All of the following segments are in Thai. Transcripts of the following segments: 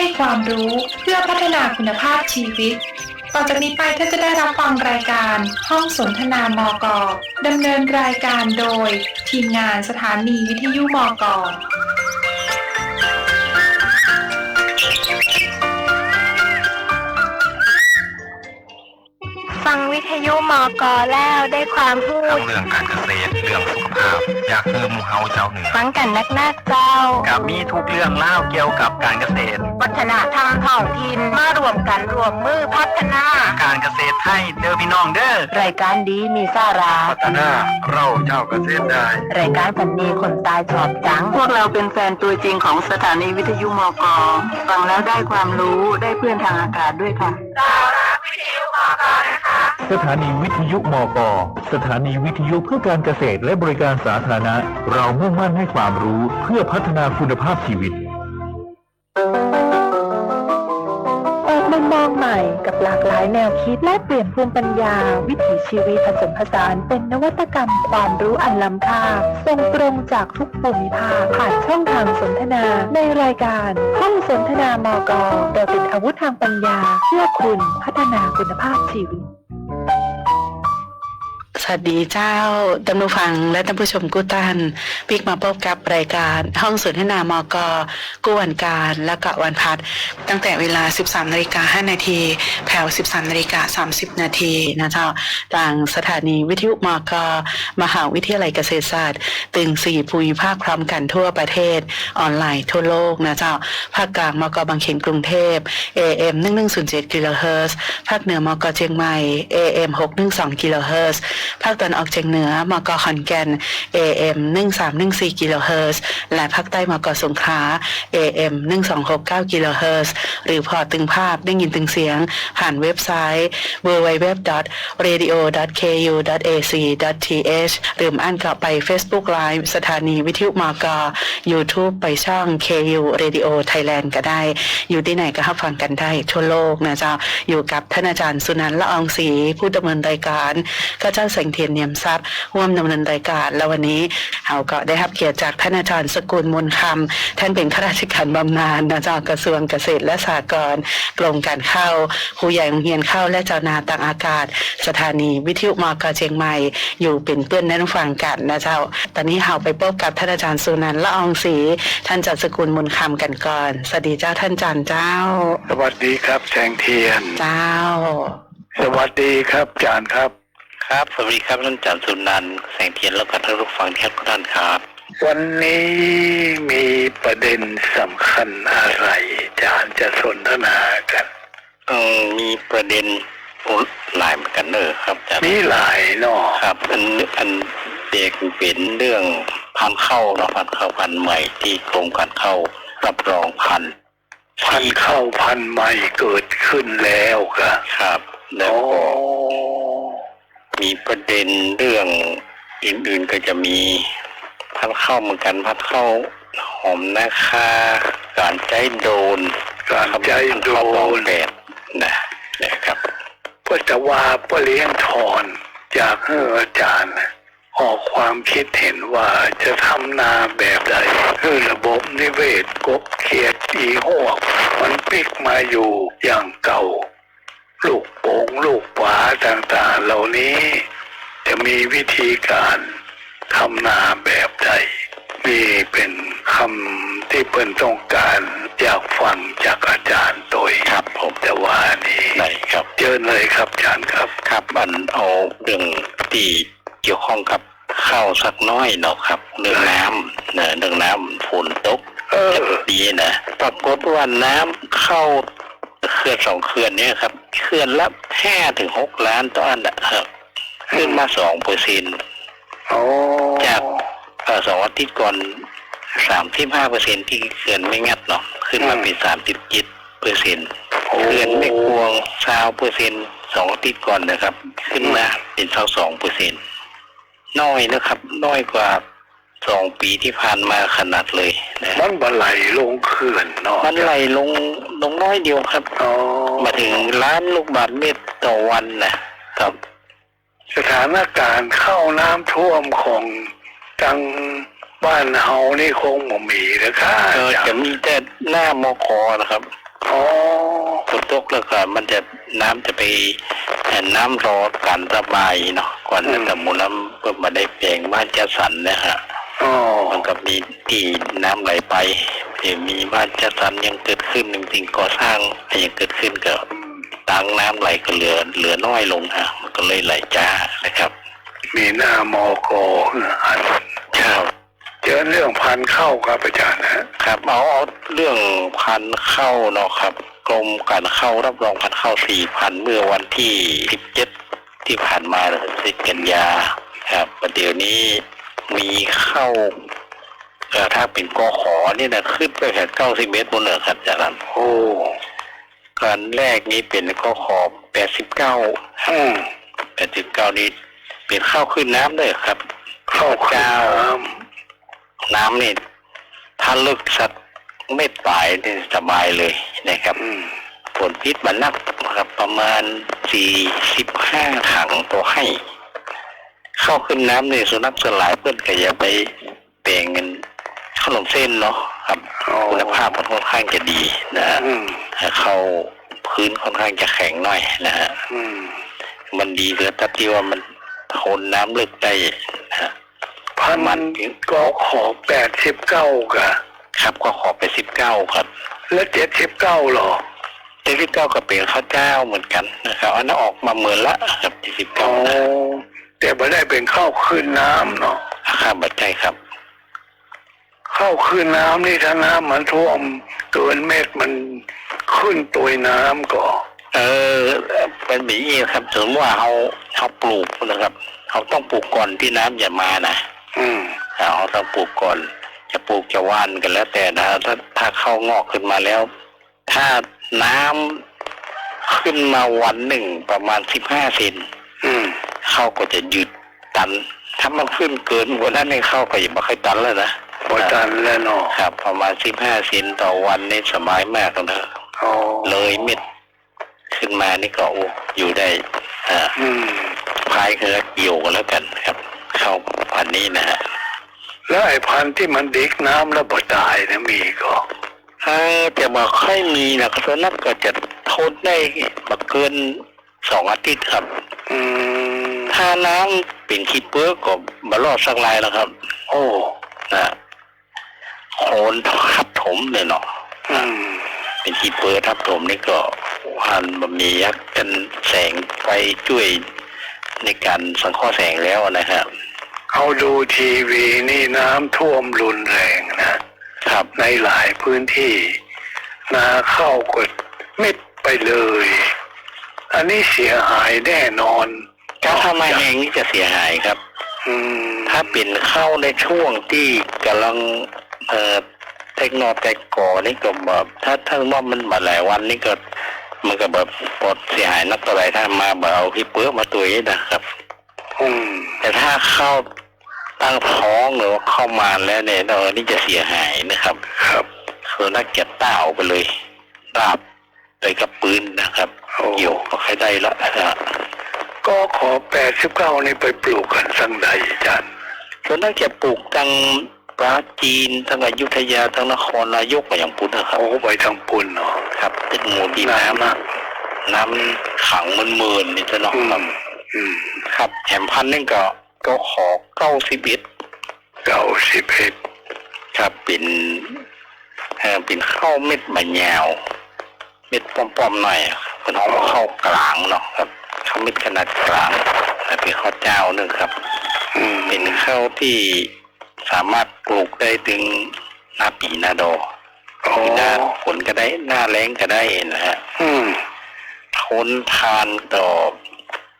ให้ความรู้เพื่อพัฒนาคุณภาพชีวิต ต่อจากนี้ไปท่านจะได้รับฟังรายการห้องสนทนามกดำเนินรายการโดย ทีมงานสถานีวิทยุมก ฟังวิทยุมอกอแล้วได้ความรู้ทั้งเรื่องการเกษตรเรื่องสุขภาพ อยากคือหมูเฮาเจ้าเหนือฟังกันนักหน้าเจ้า กับมีทุกเรื่องเล่าเกี่ยวกับการเกษตร วัฒนธรรมท้องถิ่นมารวมกันรวมมือพัฒนา การเกษตรไทยเด้อพี่น้องเด้อรายการดีมีสาระ พัฒนาเราเจ้าเกษตรได้ รายการพันนีคนตายชอบจัง พวกเราเป็นแฟนตัวจริงของสถานีวิทยุมกฟังแล้วได้ความรู้ได้เพื่อนทางอากาศด้วยค่ะ สถานีวิทยุมกสถานีวิทยุเพื่อการเกษตรและบริการสาธารณะ เรามุ่งมั่นให้ความรู้เพื่อพัฒนาคุณภาพชีวิต เปิดมุมมองใหม่กับหลากหลายแนวคิดและเปลี่ยนภูมิปัญญา วิถีชีวิตผสมผสานเป็นนวัตกรรมความรู้อันล้ำค่าส่งตรงจากทุกภูมิภาคผ่านช่องทางสนทนา ในรายการห้องสนทนามกเราติดอาวุธทางปัญญาเพื่อคุณพัฒนาคุณภาพชีวิต วัสดีเจ้าท่านผู้ฟังและท่านผู้ชมกู้ตันปิกมาพบกับรายการห้องสนทนามกกู้วันการและกะวันพัดตั้งแต่เวลา 13นาฬิกา5นาทีแผ่ว13นาฬิกา30 นาทีนะเจ้าทางสถานีวิทยุมกมหาวิทยาลัยเกษตรศาสตร์ ตึงสี่ภูมิภาคพร้อมกันทั่วประเทศ ออนไลน์ทั่วโลกนะเจ้าภาคกลางมกบางเขนกรุงเทพ AM 1107กิโลเฮิรตซ์ภาคเหนือมกเชียงใหม่ AM 612กิโลเฮิรตซ์ภาคตะวันออกเฉียงเหนือมกขอนแก่น AM 1314กิโลเฮิรตซ์และภาคใต้มกสงขลา AM 1269กิโลเฮิรตซ์หรือพอตึงภาพได้ยินตึงเสียง ผ่านเว็บไซต์ www.radio.ku.ac.th หรืออ่านกลับไป Facebook Live สถานีวิทยุมก YouTube ไปช่อง KU Radio Thailand ก็ได้ อยู่ที่ไหนก็รับฟังกันได้ทั่วโลกนะเจ้า อยู่กับท่านอาจารย์สุนันท์ละอองศรีผู้ดำเนินรายการก็เจ้าแสงเทียนเนียมทรัพย์ร่วมดำเนินรายการ แล้ววันนี้เราก็ได้รับเกียรติจากท่านอาจารย์สกุลมนคำท่านเป็นข้าราชการบำนาญนะเจ้ากระทรวงเกษตรและสหกรณ์กรมการข้าวครูใหญ่โรงเรียนข้าวและเจ้านาต่างอากาศ สถานีวิทยุมกเชียงใหม่ อยู่เป็นเพื่อนแนะนำฟังกันนะเจ้า ตอนนี้เราไปพบกับท่านอาจารย์สุนันท์ละอองศรีท่านจัดสกุลมนคำกันก่อนสวัสดีเจ้าท่านจันเจ้า สวัสดีครับแสงเทียน เจ้า สวัสดีครับจานครับ ครับ สวัสดีครับท่านจันทร์สุนันท์แสงเทียนแล้วก็ท่านผู้ฟังที่ทุกท่านครับ วันนี้มีประเด็นสำคัญอะไรจานจะสนทนากันเออมีประเด็นโอ้หลายเหมือนกันเนอะครับอาจารย์มีหลายเนาะครับอันอันเด็กเป็นเรื่องพันธุ์เข้าเนาะพันธุ์เข้าพันธุ์ใหม่ที่กรมการเข้ารับรองพันธุ์พันธุ์เข้าพันธุ์ใหม่เกิดขึ้นแล้วค่ะครับ แล้วโอ้ก็ มีประเด็นเรื่องอื่นๆก็จะมีพันธุ์เข้าเหมือนกันพันธุ์เข้าหอมนะคะการใจโดนการใจโดพันธุ์เข้าลองนแบบนะนะครับก็จะว่าปเลี้ยงทอนจากเอออาจารย์ออกความคิดเห็นว่าจะทำนาแบบใดคือระบบนิเวศกบเขียดอีหวกมันปิกมาอยู่อย่างเก่า ลูกโป่งลูกหวาต่างๆ เหล่านี้ จะมีวิธีการทำนาแบบใดมีเป็นคำที่เพิ่นต้องการอยากฟังจากอาจารย์โดยครับผมแต่ว่านี่ไหนครับเจอเลยครับอาจารย์ครับครับอันเอาเรื่องที่เกี่ยวข้องกับข้าวสักน้อยเนาะครับเรื่องน้ำเนอะเรื่องน้ำฝนตกเออดีนะปรากฏว่าน้ำเข้า เขื่อนสองเขื่อนเนี่ยครับเขื่อนละห้าถึงหกล้านต่ออันนะครับ ขึ้นมาสองเปอร์เซ็นต์โอ้จากเอ่อสองอาทิตย์ก่อนสามที่ห้าเปอร์เซ็นที่เขื่อนไม่งัดเนาะขึ้นมาเป็นสามสิบเจ็ดเปอร์เซ็นเขื่อนไม่กวงซาวเปอร์เซ็นสองอาทิตย์ก่อนนะครับ ขึ้นมาเป็นเท่าสองเปอร์เซ็นน้อยนะครับ น้อยกว่า สองปีที่ผ่านมาขนาดเลยนะมันบไหลลงเขื่อนเนาะมันไหลลงลงน้อยเดียวครับอ๋อมาถึงล้านลูกบาทเมตรต่อวันนะครับ สถานการณ์เข้าน้ำท่วมของจังบ้านเฮานี่คงบ่มีนะคะเออจะมีแต่หน้ามคอนะครับอ๋อฝนตกแล้วก็มันจะน้ำจะไปเอ่อน้ำรอการระบายเนาะก่อนจะสมุนน้ำเพื่อมาได้แปลงบ้านจัดสรรนะฮะ อ๋อมันก็มีที่น้ำไหลไปเดี๋ยวมีบ้านจัดสรรยังเกิดขึ้นหนึ่งสิ่งก่อสร้างยังเกิดขึ้นก็ตังน้ำไหลก็เหลือเหลือน้อยลงฮะมันก็เลยไหลจ้านะครับมีหน้ามอกออันครับเจอเรื่องพันธุ์เข้าครับอาจารย์นะครับเอาเอาเรื่องพันธุ์เข้าเนาะครับกรมการเข้ารับรองพันธุ์เข้าสี่พันเมื่อวันที่สิบเจ็ดที่ผ่านมาสิบกันยาครับประเดี๋ยวนี้ มีเข้าเอ่อถ้าเป็นกขอนี่นะขึ้นไปแค่เก้าสิบเมตรบนเหนือครับอาจารย์โอ้การแรกนี้เป็นกขอแปดสิบเก้าอืมแปดสิบเก้านี้เป็นข้าวขึ้นน้ำเลยครับเข้าขึ้นน้น้ำนี่ถ้าลึกสักไม่ตายนี่สบายเลยนะครับำอืมผลพิษมันนักนะครับประมาณสี่สิบห้าถังตัวให้ เข้าขึ้นน้ำในสุนัขสลายเพื่อนก็อย่าไปแปลงเงินขนมเส้นเนาะครับอ๋อคุณภาพมันค่อนข้างจะดีนะฮะอืมเข้าพื้นค่อนข้างจะแข็งหน่อยนะฮะอืมมันดีเหลือแต่ที่ว่ามันทนน้ำลึกได้นะฮะพันมันก็ขอแปดสิบเก้ากะครับก็ขอไปสิบเก้าครับ และเจ็ดสิบเก้าหรอเจ็ดสิบเก้าก็เป็นข้าวเจ้าเหมือนกันนะครับอันนั้นออกมาเหมือนละครับเจ็ดสิบอ๋เก้าอนะ แต่ไม่ได้เป็นข้าวขึ้นน้ำเนาะข้ามบัดใจครับ ข้าวขึ้นน้ำนี่ถ้าน้ำมันท่วมเกินเม็ดมันขึ้นตัวน้ำก็เออเป็นแบบนี้ครับสมมติว่าเขาเขาปลูกนะครับเขาต้องปลูกก่อนที่น้ำอย่ามานะอืมเขาต้องปลูกก่อน จะปลูกจะหว่านกันแล้ว แต่นะถ้าถ้าเข้างอกขึ้นมาแล้ว ถ้าน้ำขึ้นมาวันหนึ่งประมาณสิบห้าเซนอืม เข้าก็จะหยุดตัน ถ้ามันขึ้นเกินกว่านั้นเนี่ยเข้าก็จะไม่ค่อยตันแล้วนะพอตันแล้วเนาะครับ ประมาณสิบห้าเซนต่อวันนี่สบายมากนะอ๋อเลยเม็ดขึ้นมานี่ก็โอ้อยู่ได้อ่าอืมพายเรือเกี่ยวกันแล้วกันครับ เข้าพันนี้นะฮะแล้วไอ้พันธุ์ที่มันดิกน้ำแล้วบ่ตายเนะมีก็เออแต่ว่าค่อยมีนะส่วนนักก็จะทนได้บักเกินสองอาทิตย์ครับ อืม ถ้าน้ำเป็นขี้เปื้อก็บรอดสักลายแล้วครับ โอ้นะโคนทับถมเลยเนาะอืมเป็นขี้เปื้อทับถมนี่ก็หันบะมียักษ์กันแสงไฟช่วยในการสังเคราะห์แสงแล้วนะครับเอาดูทีวีนี่น้ำท่วมรุนแรงนะครับในหลายพื้นที่ นาเข้ากดมิดไปเลย อันนี้เสียหายแน่นอน ถ้าถ้ามาแห้งนี่จะเสียหายครับ อืมถ้าเป็นเข้าในช่วงที่กำลังเอ่อเทคโนโลยีก่อนี่ก็แบบถ้าถ้าว่ามันมาหลายวันนี่ก็มันก็แบบปลดเสียหายนักต่อไรถ้ามาแบบเอาที่เปื้อมาตุยนะครับ อืมแต่ถ้าเข้าตั้งท้องหรือว่าเข้ามาแล้วเนี่ยเออนี่จะเสียหายนะครับ ครับคือนักเก็บเต้าไปเลยราบไปกับปืนนะครับ โอ้ เกี่ยวก็ใครได้ละนะฮะ ก็ขอแปดสิบเก้านี่ไปปลูกกันสังใดอาจารย์ส่วนนักเก็บปลูกทั้งปราจีนทั้งอยุธยาทั้งนครนายกไปอย่างพุทธนะครับโอ้ไปทางปุ่นเนาะครับตึกหมูดีน้ำน้ำนะน้ำขังมันเมินนี่จะเนาะอืครัมบอืมครับแถมพันนี่ก็ก็ขอเก้าสิบเอ็ดเก้าสิบเอ็ดครับเป็นเอ่อเป็นข้าวเม็ดมะยาว เม็ดป้อมๆหน่อยเป็นห้องข้าวกลางเนาะครับ ข้าวเม็ดขนาดกลางและเป็นข้าวเจ้านึงครับอืมเป็นข้าวที่สามารถปลูกได้ถึงหน้าปีหน้าดอโอ้หน้าฝนก็ได้หน้าแล้งก็ได้นะฮะอืมทนทานต่อ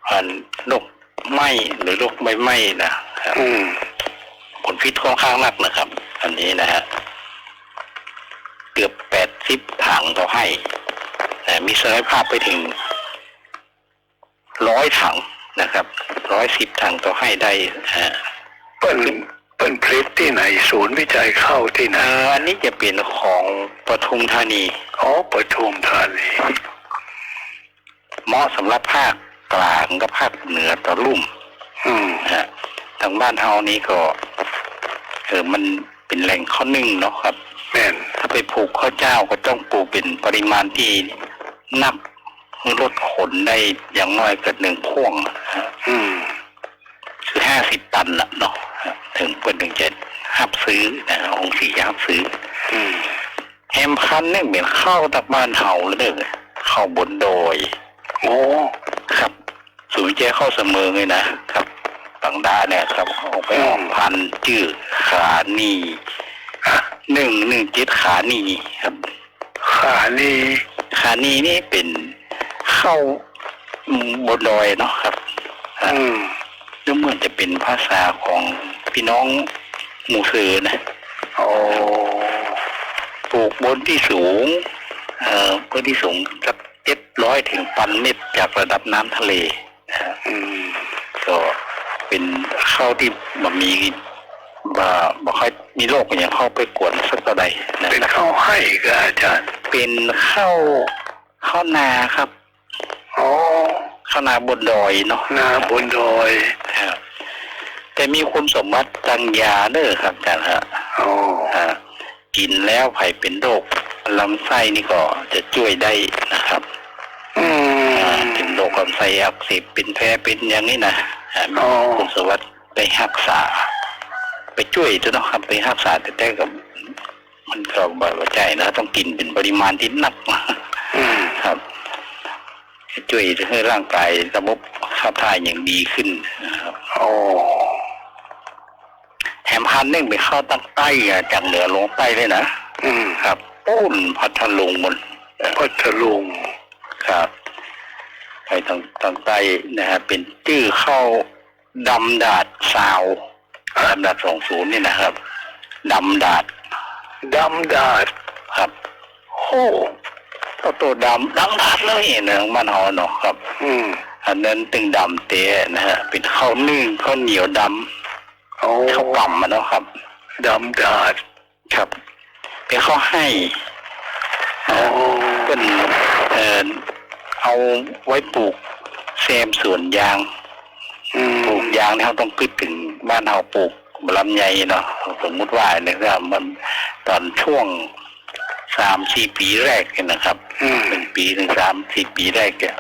อันโรคไหม้หรือโรคใบไหม้นะครับอืมผลพิษค่อนข้างหนักนะครับ อันนี้นะฮะเกือบแปดสิบถังต่อให้แต่มีศักยภาพไปถึง ร้อยถังนะครับร้อยสิบถังต่อให้ได้ฮะเปิ้นเปิ้นผลิตที่ไหน ศูนย์วิจัยเข้าที่ไหนเอ่ออันนี้จะเป็นของปทุมธานีอ๋อปทุมธานีเหมาะสำหรับภาคกลางกับภาคเหนือต่อลุ่ม อืมนะฮะทางบ้านเฮานี้ก็เออมันเป็นแหล่งข้อหนึ่งเนาะครับแม่นถ้าาไปปลูกข้าวเจ้าก็ต้องปลูกเป็นปริมาณที่นับ รถขนได้อย่างน้อยเกิดหนึ่งพ่วงอืมคือห้าสิบตันละเนาะถึงเปิดถึงจะหับซื้อนะองค์สีหับซื้ออืมแฮมพันธุ์เนี่ยเหมือนข้าวตักบ้านเฮาเลยเด้อข้าวบนโดย โอ้ครับศูนย์แจ้เข้าเสมอเลยนะครับต่างดาเนี่ยครับเอาไปออกพันธุ์ชื่อขานีหนึ่งหนึ่งเจ็ดขานีครับ ขานี่ขานีนี่เป็น ข้าวบนดอยเนาะครับอืมดูเหมือนจะเป็นภาษาของพี่น้องหมู่สือนะโอ้ปลูกบนที่สูง เอ่อบนที่สูงสักเจ็ดร้อยถึงพันเมตรจากระดับน้ำทะเลนะฮะอืมก็เป็นข้าวที่บ่มีบ่บ่ค่อยมีโรคอย่างเข้าไปกวนสักเท่าใดนะเป็นครับข้าวให้กับอาจารย์เป็นข้าวข้าวนาครับ โอ้ข้าวนาบนดอยเนาะนาบนดอยครับแต่มีคุณสมบัติทางยาเด้อครับอาจารย์ฮะโอ้อ่ากินแล้วไผ่เป็นโรคลำไส้นี่ก็จะช่วยได้นะครับ อือ่ามเป็นโรคลำไส้อักเสบเป็นแผลเป็นอย่างนี้นะอ่ามีอ๋อคุณสมบัติไปรักษา ไปช่วยตัวเนาะครับไปรักษาแต่แต่ก็มันก็บ่ว่าใจนะ ต้องกินเป็นปริมาณที่หนักอืมครับ ช่วยให้ร่างกายระบบขับถ่ายอย่างดีขึ้นนะครับโอ้แถมพันธุ์นึ่งไปเข้าตั้งใต้อะจากเหนือลงใต้เลยนะอืมครับปุ้นพัทลุงหมดพัทลุงครับไปทางทางใต้นะฮะเป็นชื่อเข้าดำดาดซาวดำดาดสองศูนย์นี่นะครับดำดาดดำดาดครับโอ้ ก็ตัวดำดำดาดเลยนะมันหอเนาะครับ อืมอันนั้นตึงดำเตะนะฮะเป็นข้าวนึ่งข้าวเหนียวดโอ้ำข้าวกล่ำมันเนาะครับดำดาดครับเป็นข้าวให้โอ้เป็นเอ่อเอาไว้ปลูกแซมสวนยางอืมปลูกยางเนี่ยเราต้องคิดถึงบ้านเราปลูกลำไยเนาะสมมุติว่าเนี่ยครับมันตอนช่วง สามสี่ปีแรกเนี่ยนะครับอืมหนึ่งปีถึงสามสี่ปีแรกเนี่ย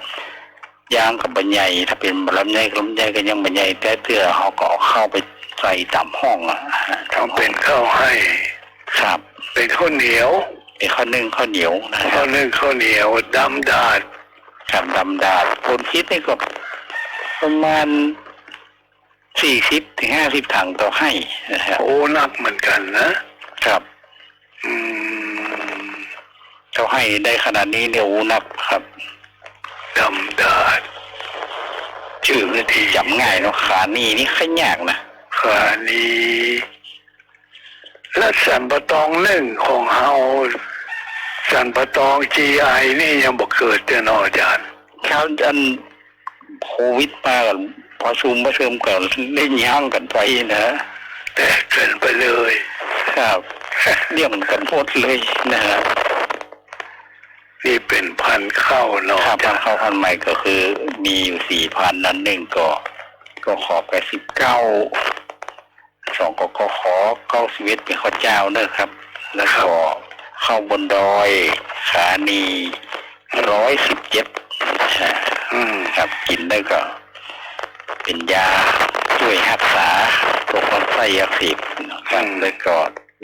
ยางกับบัญญัยถ้าเป็นลำไยกับลำไยก็ยังบัญญัยแต่เตื้อเขาก็เอาเข้าไปใส่ตามห้องอะทำเป็นข้าวให้ ครับ เป็นข้าวเหนียวเป็นข้าวนึ่งข้าวเหนียวนะคข้ารัวบนึ่งข้าวเหนียวดำดาดครับดำดาคนคิดนี่ก็ประมาณสี่สิบถึงห้าสิบถังต่อให้นะครับโอ้นักเหมือนกันนะครับอืม เขาให้ได้ขนาดนี้เนี่ยโอ้นับครับดำดาดชื่อนี่ที่จำง่ายเนาะขานี่นี่ขยากนะขานีและสันปะตองหนึ่งของเฮาสันปะตอง GI นี่ยังบอกเกิดเจ้าหนออาจารย์คราวอันโควิดมากันพอซูมมาเสริมกันได้ย่างกันไปนะแต่เกินไปเลย ครับเรียกมันกันโพดเลยนะฮะ นี่เป็นพันธุ์ข้าวเนอค่าพัจ้ะนเข้าพันใหม่ก็คือ มีอยู่สี่พันนั้นหนึ่งก็ ก็ขอแปดสิบเก้าสองก็ก็ขอเก้าสิบเอ็ดเป็นข้าวเจ้าเนอะครับ แล้วก็ข้าวบนดอยขานีร้อยสิบเจ็ดอืมครับกินได้ก็ เป็นยาช่วยรักษาโรคลำไส้อักเสบนะครับแล้วก็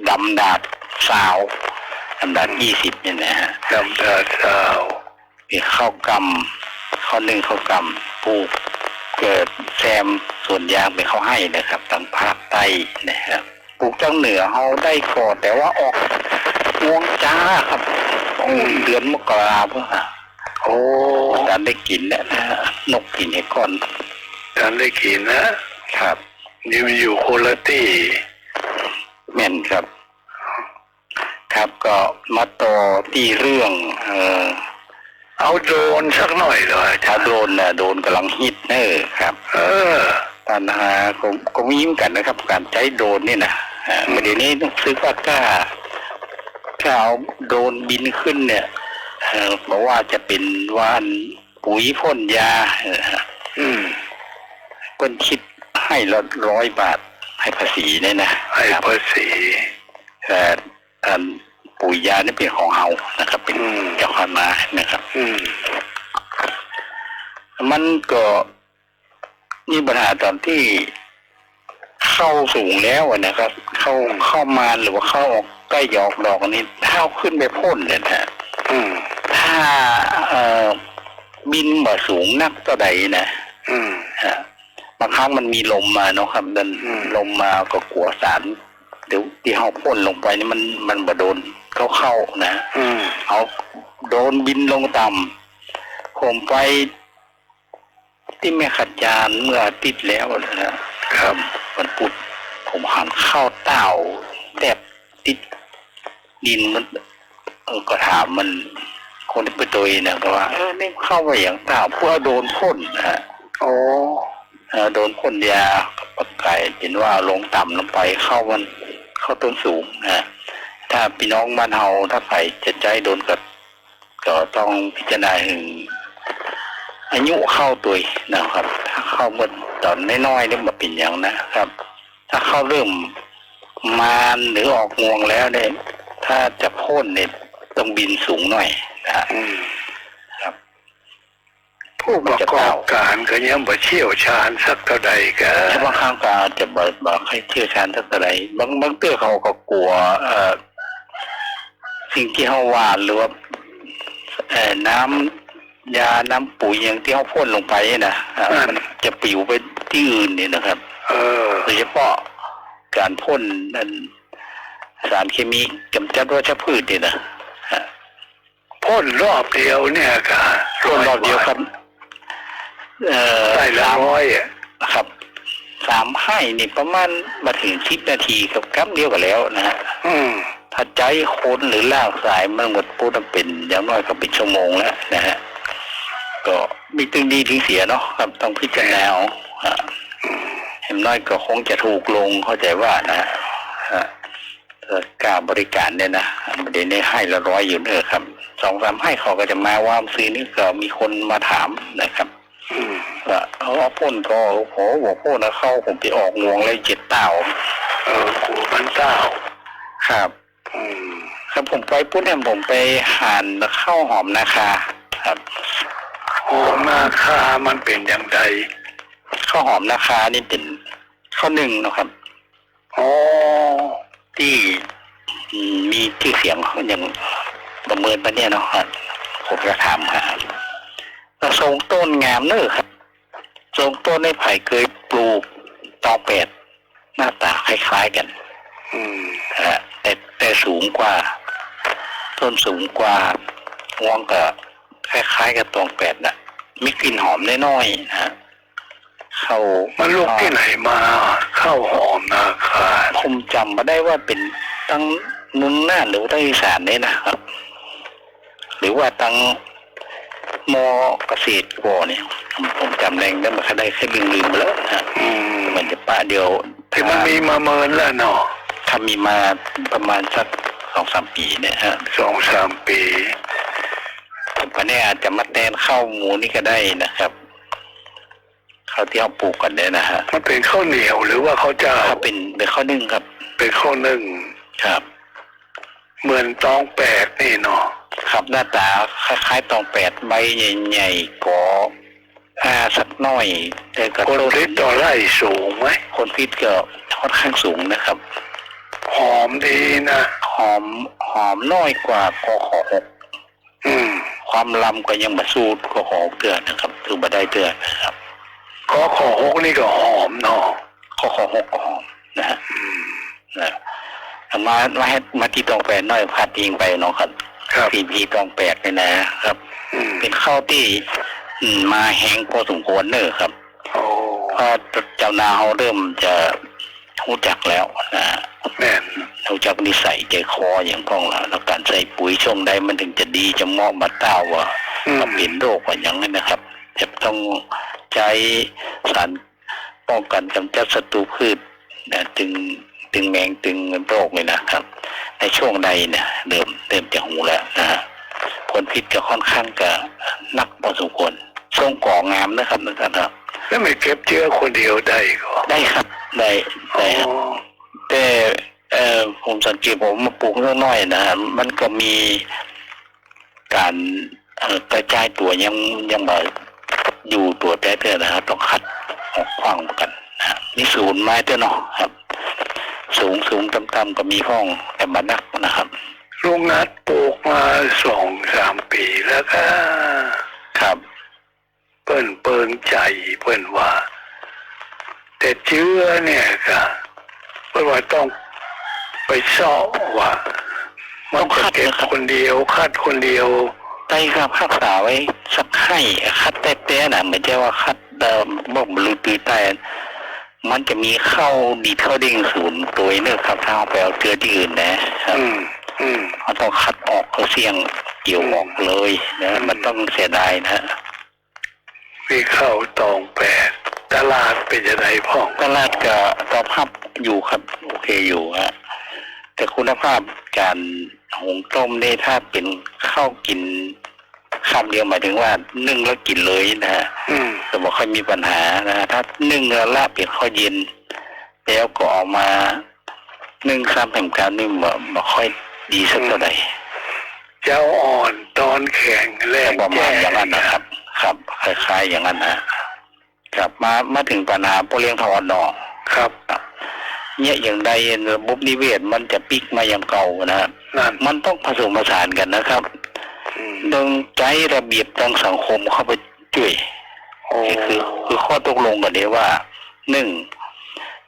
ดำดาดซาว ดำดาดยี่สิบเนี่ยนะฮะดำดาดสาวมีข้าวกำข้าวนึ่งข้าวกำปลูกเกิดแซมส่วนยางเป็นข้าวให้นะครับทางภาคใต้นะครับปลูกจังเหนือเขาได้ก่อนแต่ว่าออกงวงจ้าครับโอ้ยเดือนมกราเพื่อโอ้การได้กินเนี่ยนะฮะนกกินให้ก่อนฉันได้กินนะครับ นี่มันอยู่โคลตี้แม่นครับ ครับ ก็มาต่อที่เรื่องเอ่อเอาโดรนสักหน่อยเลยอาจาถ้ารย์โดนนะโดนกำลังฮิตเนอร์ครับ เออปัญหาก็ก็มีเหมือนกันนะครับ การใช้โดรนนี่นะอ่าเดี๋ยวนี้ต้องซื้อกล้ากล้ากล้าเอาโดรนบินขึ้นเนี่ยเอ่อบอกว่าจะเป็นวานปุ๋ยพ่นยาเอออืมคนคิดให้ละร้อยบาทให้ภาษีเนี่ยนะให้ครับภาษีแต่อัน ปุ๋ยยานี่เป็นของเฮานะครับ เป็นอืมเจ้าของนานะครับ อืมมันก็มีปัญหาตอนที่เข้าสูงแล้วอะนะครับ เข้าเข้ามาหรือว่าเข้าออกใกล้หยออกดอกอันนี้ถ้าเอาขึ้นไปพ่นเนี่ยนะอืมถ้าเอ่อบินมาสูงนักก็ใดนะอืมฮะบางครั้งมันมีลมมาเนาะครับดันอืมลมมาก็กลัวสาร เดี๋ยวที่เขาพ่นลงไปนี่มันมันบาโดนเข้าเข้าๆนะอืมเอาโดนบินลงต่ำผมไปที่แม่ขัดยานเมื่ออาทิตย์แล้วนะครับมันปุด ผมหันเข้าเต้าแทบติดดินมันเออก็ถามมันคนที่ไปตัวเองนะก็ว่าเออนี่เข้าไปอย่างเต้าเพื่อโดนพ่นนะฮะโอ้เอ่อ โดนพ่นยากับปากไก่เห็นว่าลงต่ำลงไปเข้ามันเข้าต้นสูงนะถ้าพี่น้องบ้านเฮาถ้าใครจะใจโดนกับก็ต้องพิจารณาถึงอายุเข้าตัวนะครับ ถ้าเข้าเมื่อตอนน้อยๆนี่มาเป็นอย่างนะครับ ถ้าเข้าเริ่มมานหรือออกงวงแล้วเนี่ยถ้าจะพ่นเนี่ยต้องบินสูงหน่อยนะอืม ผู้ประกอบการก็ยังบ่เชี่ยวชาญสักเท่าใดก็ถ้าบางครั้งก็อาจจะบอกบอกให้เชี่ยวชาญทักอะไรบางบางเตื้อเขาก็กลัวเอ่อสิ่งที่เขาหวานหรือว่าเอ่อน้ำยาน้ำปุ๋ยอย่างที่เขาพ่นลงไปนะอะมันจะปลิวไปที่อื่นเนี่ยนะครับ เออโดยเฉพาะการพ่นนั่นสารเคมีกำจัดวัชพืชเนี่ยนะฮะพ่นรอบเดียวเนี่ยก็พ่นรอบเดียวครับ เอ่อได้ละสามร้อยอะครับสามให้นี่ประมาณมาถึงสิบนาทีกับแป๊บเดียวก็แล้วนะฮะอืมถ้าใจคนหรือล่ากสายมันหมดพูดมันเป็นอย่างน้อยก็เป็นชั่วโมงแล้วนะฮะก็มีตึงดีถึงเสียเนาะครับต้องพิจารณาเอาฮะเห็นน้อยก็คงจะถูกลงเข้าใจว่านะฮะฮะเอ่อการบริการเนี่ยนะประเด็นนี้ให้ละร้อยอยู่เนอะครับสองสามให้เขาก็จะมาว่าซื้อนี่ก็มีคนมาถามนะครับ อืมว่าเอาเอาพ่นก็โอ้โหหัวโพ่นนะเข้าผมไปออกงวงเลยเจ็ดเต่าเออกูมันเต้าครับอืมครับผมไปปุ้นแอมผมไปหั่นข้าวหอมนาคาครับโอ้นาคามันเป็นอย่างใดข้าวหอมนาคานี่เป็นข้าวหนึ่งเนาะครับอ๋อที่อืมมีชื่อเสียงอย่างประเมินปะเนี่ยเนาะครับผมจะถามครับแล้วทรงต้นงามเนอะครับ ทรงต้นในไผ่เคยปลูกตองเป็ดหน้าตาคล้ายๆกันอืมนะฮะแต่แต่สูงกว่า ต้นสูงกว่างวงกับคล้ายๆ กับตองแปดนะมีกลิ่นหอมน้อยๆนะฮะเข้ามันลูกที่ไหนมาเข้าวหอมนาคาผมจำมาได้ว่าเป็นตั้งนุนหน้านหรือว่าตั้งอีสานเนี่ยนะครับ หรือว่าตั้ง มอเกษตรกว่าเนี่ยผมผมจำแรงได้มาได้แค่ลืมลืมๆไปแล้วนะฮะอืมมันจะป้าเดียวที่มันมีมาเมินแล้วเนาะทำมีมาประมาณสักสองสามปีเนี่ยฮะสองสามปีวันนี้อาจจะมาแทนข้าวหมูนี่ก็ได้นะครับข้าวที่เขาปลูกกันเนี่ยนะฮะมันเป็นข้าวเหนียวหรือว่าข้าวเจ้าถ้าเป็นเป็นข้าวนึ่งครับ เป็นข้าวนึ่งครับ เหมือนตองแปดนี่เนาะ ครับหน้าตาคล้ายๆตองแปดใบใหญ่ๆกออ่าสักหน้อยแต่ก็คนต้นริดต่อไร่สูงไหมคนพิษก็ค่อนข้างสูงนะครับ หอมดีนะหอมหอมน้อยกว่ากอขอหกอืมความลำก็ยังมาสู้กอขอหกเดือนนะครับคือมาได้เดือนนะครับก็ขอหกนี่ก็หอมเนาะกอขอหกก็หอมนะฮะนะเอามามาให้มาที่ตองแปดน้อยพัดยิงไปเนาะครับ ครับพีพีตองแปดเนี่ยนะครับ อืมเป็นข้าวที่อืมมาแห้งพอสมควรเนอะครับโอ้เพราะเจ้านาเขาเริ่มจะรู้จักแล้วนะแม่นรู้จักนิสัยใจคออย่างพ้องแล้วแล้วการใส่ปุ๋ยช่วงใดมันถึงจะดีจะเหมาะมาต้าว่า อืมถ้าเป็นโรคว่าอย่างนั้นนะครับจะต้องใช้สารป้องกันกำจัดศัตรูพืชนะตึง ตึงแมงตึงโรคเลยนะครับ ในช่วงใดเนี่ยเริ่มเริ่มจะหูแล้วนะฮะผลพิษจะค่อนข้างจะหนักพอสมควรทรงก่องามนะครับนะครับแล้วไม่เก็บเชื้อคนเดียวได้ก็ได้ครับได้อ๋ได้ครับอแต่เออผมสังเกตผมมาปลูกน้อยๆนะฮะมันก็มีการเอ่อกระจายตัวยังยังแบบอยู่ตัวแต่เตอนะฮะต้องคัดออกขว้างกันนะฮะนี่ศูนย์ไม้เต้อเนาะครับ สูงสูงต่ำๆก็มีห้องแต่มานักนะครับลุงนัดปลูกมาสองสามปีแล้วก็ครับเปิ้นเปิงใจเปิ้นว่า แต่เชื้อเนี่ยก็เปิ้นว่าต้องไปเสาะว่ามันจะเก็บคนเดียวคัดคนเดียวไต้ครับรักษาไว้สักให้คัดแต่แต่นะเหมือนจะว่าคัดเดิมบอกบลูตือใต้ มันจะมีเข้าดีดเข้าเด้งศูนย์ตัวเนอะครับถ้าเอาไปเอาเจอที่อื่นนะครับอืมอืมเขาต้องคัดออกเขาเสี่ยงเกี่ยวออกเลยนะมันต้องเสียดายนะมีเข้าตองแปดตลาดเป็นยังไงพ่องตลาดก็ตอบรับอยู่ครับ โอเคอยู่ฮะแต่คุณภาพการหุงต้มเนี่ยถ้าเป็นข้าวกินคำเดียวหมายถึงว่านึ่งแล้วกินเลยนะฮะอื มจะบอกค่อยมีปัญหานะฮะถ้านึ่งแล้วลาบเปลี่ยนข้าวเย็น แล้วก็ออกมานึ่งซ้ำแห่งการนึ่งบ่บ่ค่อยดีสักเท่าไหร่เจ้าอ่อนตอนแข็งแรแต่งประมาแจ้ณอย่างนั้นนะครับ ครับคล้ายๆอย่างนั้นนะครับมามาถึงปัญหาพวกเลี้ยงทอดนอครับเนี่ยอย่างใดระบบนิเวศมันจะปิกมาอย่างเก่านะฮะนั่นมันต้องผสมผสานกันนะครับอืมต้องใจระเบียบทางสังคมเข้าไปช่วยโอ้นี่ คือคือข้อตกลงกันนี้ว่าหนึ่ง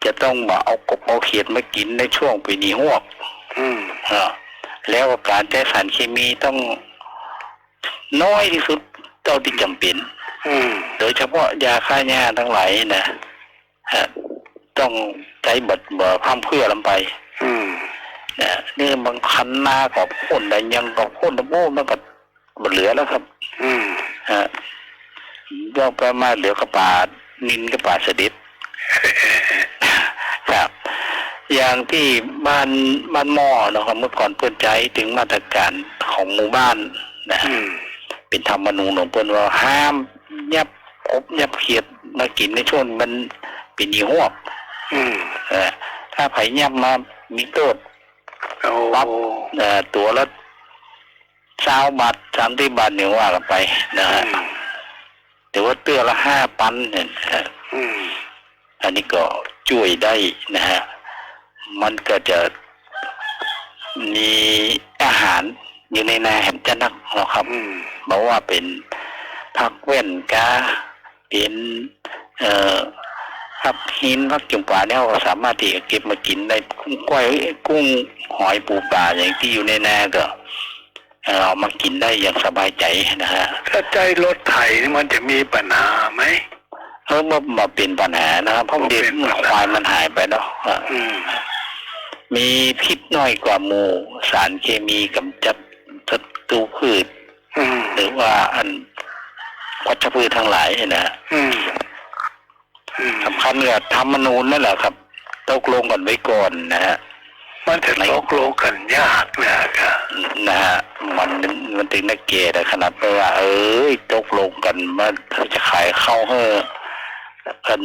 จะต้องมาเอากบเอาเขียดมากินในช่วงปีนี้หวกอืมอ่าแล้วก็การใช้สารเคมีต้องน้อยที่สุดเท่าที่จำเป็นอืมโดยเฉพาะยาฆ่าหญ้าทั้งหลายนะฮะต้องใช้บัดบ่พร่ำเพรื่อลำไปอืมนะนี่บางคันหน้ากับพ่นแต่ยังกับพ่นตะโบ้มันก็หมดเหลือแล้วครับ อืมฮะ ย่อไปมาเหลือกับป่านินกับป่าเสด็จครับ อย่างที่บ้านบ้านหม้อนะครับเมื่อก่อนเพื่อนใจถึงมาตรการของหมู่บ้านนะอืมเป็นธรรมนูญของเพื่อนว่าห้ามยับกบยับเขียดมากินในช่วงมันเป็นยี่ห้วกอืมเออถ้าไผ่ยับมามีโทษโอ้ปั๊บเอ่อตัวละสาวบาทสามที่บาทเนี่ยว่ากันไปนะอืฮะม แต่ว่าเตื้อละห้าปันเนี่ยนะฮะอันนี้ก็ช่วยได้นะฮะ มันก็จะมีอาหารอยู่ในนาแห่งจะนักนะครับบอกว่าเป็นผักเว้นกาเป็นเอ่อผักหินผักจุ่มปลาเนี่ยเราสามารถที่จะเก็บมากินได้กุ้งก้อยกุ้งหอยปูปลาอย่างที่อยู่ในนาก็ เอ่อเอามากินได้อย่างสบายใจนะฮะถ้าใจรถไถนี่มันจะมีปัญหาไหมเออมามาเป็นปัญหานะครับเพราะเด็กเป็นปัญหาควายมันหายไปเนาะอะอืมมีพิษน้อยกว่าหมูสารเคมีกำจัดศัตรูพืชอืมหรือว่าอันวัชพืชทั้งหลายนะฮะอืมอืมสำคัญเนี่ยธรรมนูญนั่นแหละครับตกลงกันไว้ก่อนนะฮะ มันจะตกลงกันยากนะครับนะฮะมันมันถึงนักเกตขนาดไปว่า เอ้ยตกลงกันว่าถ้าจะขายเข้าเฮ้อกัน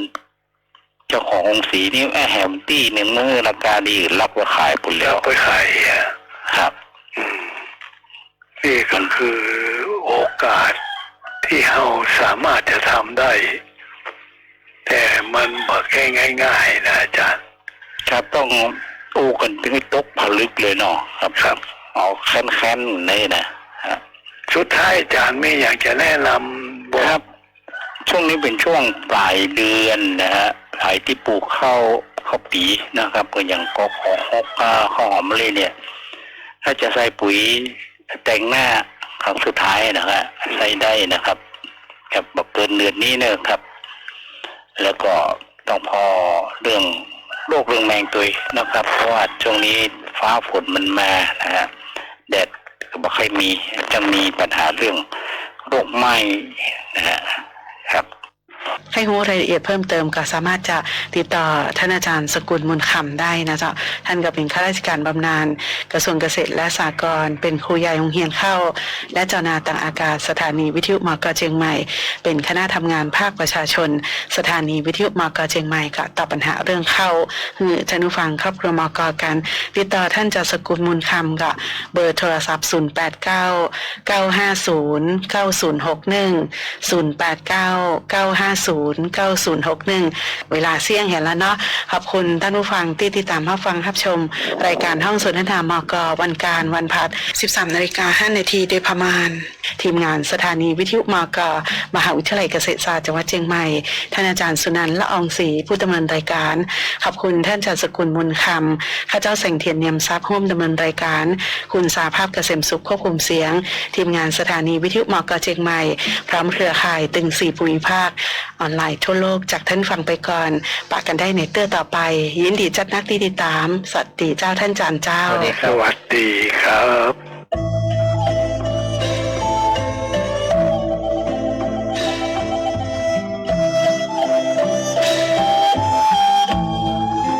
เจ้าขององค์สีนี่แอแฮมตี้เนี่ยเมื่อราคาดีรับว่าขายปุ่นแล้แล้ววไปขายอะครับอืมนี่ก็คือโอกาสที่เราสามารถจะทำได้ แต่มันบอกแค่ง่าย ๆ นะอาจารย์ ครับต้อง อู้กันถึงให้ตกผลึกเลยเนาะครับครับเอาแค้นแค้นๆนี่นะฮะสุดท้ายอาจารย์ไม่อยากจะแนะนำบอครักบช่วงนี้เป็นช่วงปลายเดือนนะฮะใครที่ปลูกข้าวข้าวปีนะครับก็อย่างกอกของฮอกข้าวหอมมะลิเนี่ย ถ้าจะใส่ปุ๋ยแต่งหน้าครั้งสุดท้ายนะฮะใส่ได้นะครับกับบอกเกินเดือนนี้เนอะครับ แล้วก็ต้องพอเรื่อง โรคเรื่องแมงตุยนะครับ เพราะว่าช่วงนี้ฟ้าฝนมันมานะฮะแดดก็บอกใครมีจะมีปัญหาเรื่องโรคไหม้นะฮะ ให้รู้รายละเอียดเพิ่มเติมก็สามารถจะติดต่อท่านอาจารย์สกุลมุนคำได้นะเจ๊ะท่านก็เป็นข้าราชการบำนาญกระทรวงเกษตรและสหกรณ์เป็นครูใหญ่โรงเรียนเข้า และเจ้านาต่างอากาศสถานีวิทยุมกเชียงใหม่ เป็นคณะทำงานภาคประชาชน สถานีวิทยุมกเชียงใหม่ก็ตอบปัญหาเรื่องเข้าคือท่านผู้ฟังครอบครัวมกกัน ติดต่อท่านจากสกุลมูลคำก็เบอร์โทรศัพท์ 0 8 9 9 5 0 9 0 6 1 0 8 9 9 5 0 9 0 6 1 เวลาเสี่ยงเห็นแล้วเนาะขอบคุณท่านผู้ฟังที่ติดตามรับฟังรับชม รายการห้องสนทนามกวันการวันพัด13นาฬิกา5นาทีโดยประมาณ ทีมงานสถานีวิทยุมกมหาวิทยาลัยเกษตรศาสตร์จังหวัดเชียงใหม่ท่านอาจารย์สุนันท์ละอองศรีผู้ดำเนินรายการ ขอบคุณท่านอาจารย์สกุลมุนคำข้าเจ้าแสงเทียนเนียมทรัพย์ร่วมดำเนินรายการ คุณสาภาพเกษมสุขควบคุมเสียง ทีมงานสถานีวิทยุมกเชียงใหม่ พร้อมเครือข่ายตึงสี่ภูมิภาค ออนไลน์ทั่วโลกจากท่านฟังไปก่อนปะกันได้ในเตอร์ต่อไป ยินดีจัดนักที่ติดตาม สวัสดีเจ้าท่านจานเจ้า สวัสดีครับ